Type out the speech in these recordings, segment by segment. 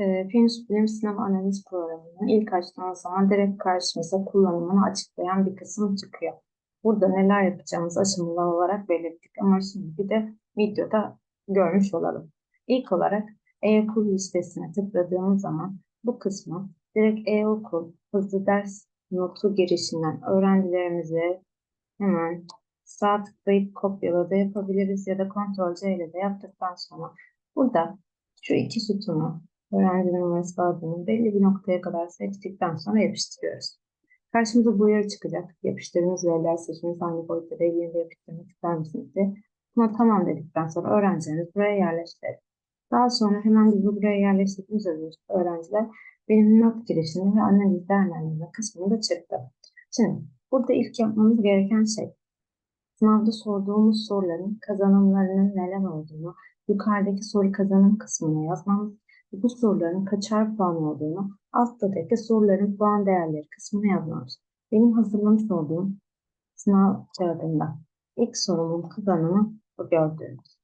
e, Finus Bilim Sınav Analiz Programı'nın ilk açtığımız zaman direkt karşımıza kullanımını açıklayan bir kısım çıkıyor. Burada neler yapacağımızı aşamalı olarak belirttik ama şimdi bir de videoda görmüş olalım. İlk olarak e-okul listesine tıkladığımız zaman bu kısmı direkt e-okul hızlı ders notu girişinden öğrencilerimize hemen sağ tıklayıp kopyala da yapabiliriz ya da Ctrl C ile de yaptıktan sonra burada şu iki sütunu öğrenci numarası adını belli bir noktaya kadar seçtikten sonra yapıştırıyoruz. Karşımıza bu uyarı çıkacak. Yapıştırdığınız veriler seçiniz hangi boyutta yerinde yapıştırmak ister misiniz diye. Buna tamam dedikten sonra öğrencilerimiz buraya yerleştirir. Daha sonra hemen bizi buraya yerleştirdiğimiz öğrenciler benim not girişini ve analiz değerlendirme kısmında çıktı. Şimdi burada ilk yapmamız gereken şey sınavda sorduğumuz soruların kazanımlarının neler olduğunu yukarıdaki soru kazanım kısmına yazmamız ve bu soruların kaçar puan olduğunu alttaki soruların puan değerleri kısmına yazmamız. Benim hazırlamış olduğum sınav kağıdında ilk sorumun kazanımı bu gördüğünüz.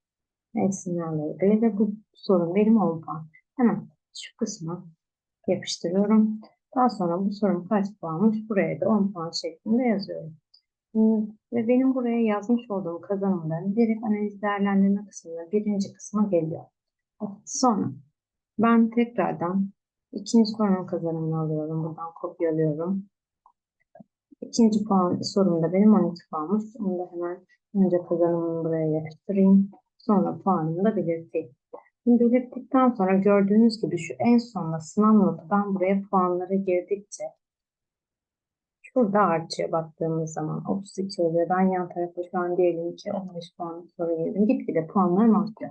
Mevsimlerle ilgili ve bu sorun benim 10 puan. Hemen şu kısmı yapıştırıyorum. Daha sonra bu sorun kaç puanmış buraya da 10 puan şeklinde yazıyorum. Hmm, Ve benim buraya yazmış olduğum kazanımların direkt analiz değerlendirme kısmına birinci kısma geliyor. Sonra ben tekrardan ikinci sorunun kazanımını alıyorum. Buradan kopyalıyorum. İkinci puan sorumda benim 12 puanmış. Onu da hemen önce kazanımını buraya yapıştırayım. Sonra puanımı da belirteyim. Şimdi belirttikten sonra gördüğünüz gibi şu en sonunda sınav notu ben buraya puanları girdikçe şurada artıyor baktığımız zaman 32 oluyor. Ben yan tarafa şu an diyelim ki 15 puan soru girdim. Gitgide puanlarım artıyor.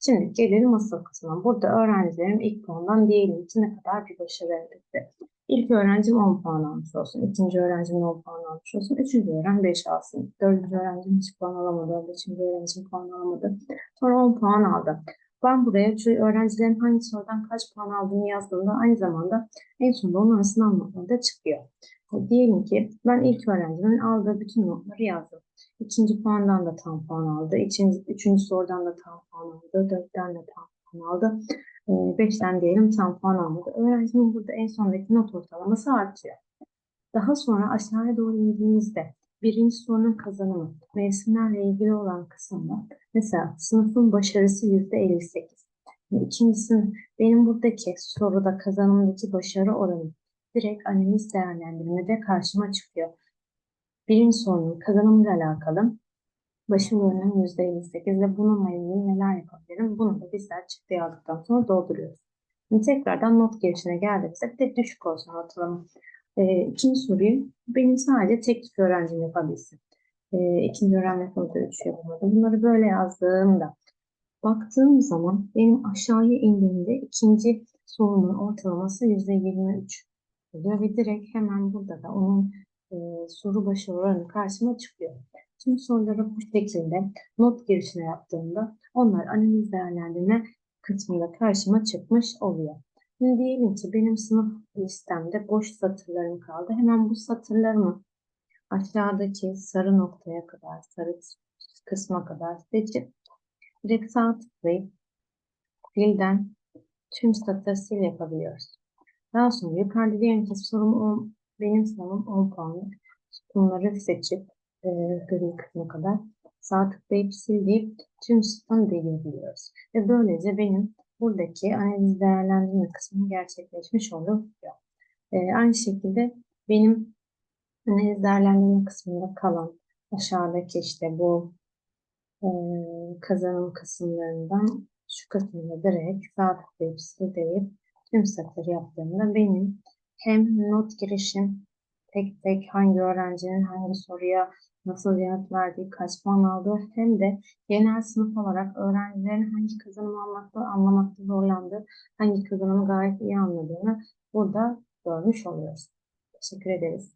Şimdi gelelim asıl kısmına. Burada öğrencilerim ilk puandan diyelim ki ne kadar bir başarı elde etti. İlk öğrencim 10 puan almış olsun. ikinci öğrencim 10 puan almış olsun. Üçüncü öğrencim 5 alsın. Dördüncü öğrencim hiç puan alamadı. Beşinci öğrencim puan alamadı. Sonra 10 puan aldı. Ben buraya şu öğrencilerin hangi sorudan kaç puan aldığını yazdığımda aynı zamanda en sonunda onların sınav notları da çıkıyor. Diyelim ki ben ilk öğrencimin aldığı bütün notları yazdım. İkinci puandan da tam puan aldı. Üçüncü, üçüncü sorudan da tam puan aldı. Dörtten de tam puan aldı. E, beşten diyelim tam puan almadı. Öğrencimin burada en sondaki not ortalaması artıyor. Daha sonra aşağıya doğru indiğimizde birinci sorunun kazanımı mevsimlerle ilgili olan kısımda mesela sınıfın başarısı yüzde 58. İkincisinin benim buradaki soruda kazanımdaki başarı oranı direkt analiz değerlendirmede karşıma çıkıyor. Birinci sorunun kazanımıyla alakalı başarı oranı %58 ve bununla ilgili neler yapabilirim? Bunu da bizler çıktı aldıktan sonra dolduruyoruz. Şimdi tekrardan not girişine geldiğimizde bir de düşük olsun ortalama. E, ikinci soruyu benim sadece tek tük öğrencim yapabilsin. E, ikinci öğrenme konuda 3 yapamadım. Bunları böyle yazdığımda baktığım zaman benim aşağıya indiğimde ikinci sorunun ortalaması %23 oluyor ve direkt hemen burada da onun e, soru başarı oranı karşıma çıkıyor. Tüm soruları bu şekilde not girişine yaptığımda onlar analiz değerlendirme kısmında karşıma çıkmış oluyor. Şimdi diyelim ki benim sınıf listemde boş satırlarım kaldı. Hemen bu satırlarımı aşağıdaki sarı noktaya kadar, sarı kısma kadar seçip direkt sağ tıklayıp filden tüm satır sil yapabiliyoruz. Daha sonra yukarıda diyelim ki sorum 10, benim sınavım 10 puanlık. Bunları seçip e, gri kısmına kadar sağ tıklayıp sil deyip tüm sistem değiştiriyoruz. Ve böylece benim buradaki analiz değerlendirme kısmı gerçekleşmiş oluyor. E, aynı şekilde benim analiz değerlendirme kısmında kalan aşağıdaki işte bu e, kazanım kısımlarından şu kısmını direkt sağ tıklayıp sil deyip tüm satır yaptığımda benim hem not girişim tek tek hangi öğrencinin hangi soruya nasıl yanıt verdiği, kaç puan aldığı hem de genel sınıf olarak öğrencilerin hangi kazanımı almakta, anlamakta zorlandığı, hangi kazanımı gayet iyi anladığını burada görmüş oluyoruz. Teşekkür ederiz.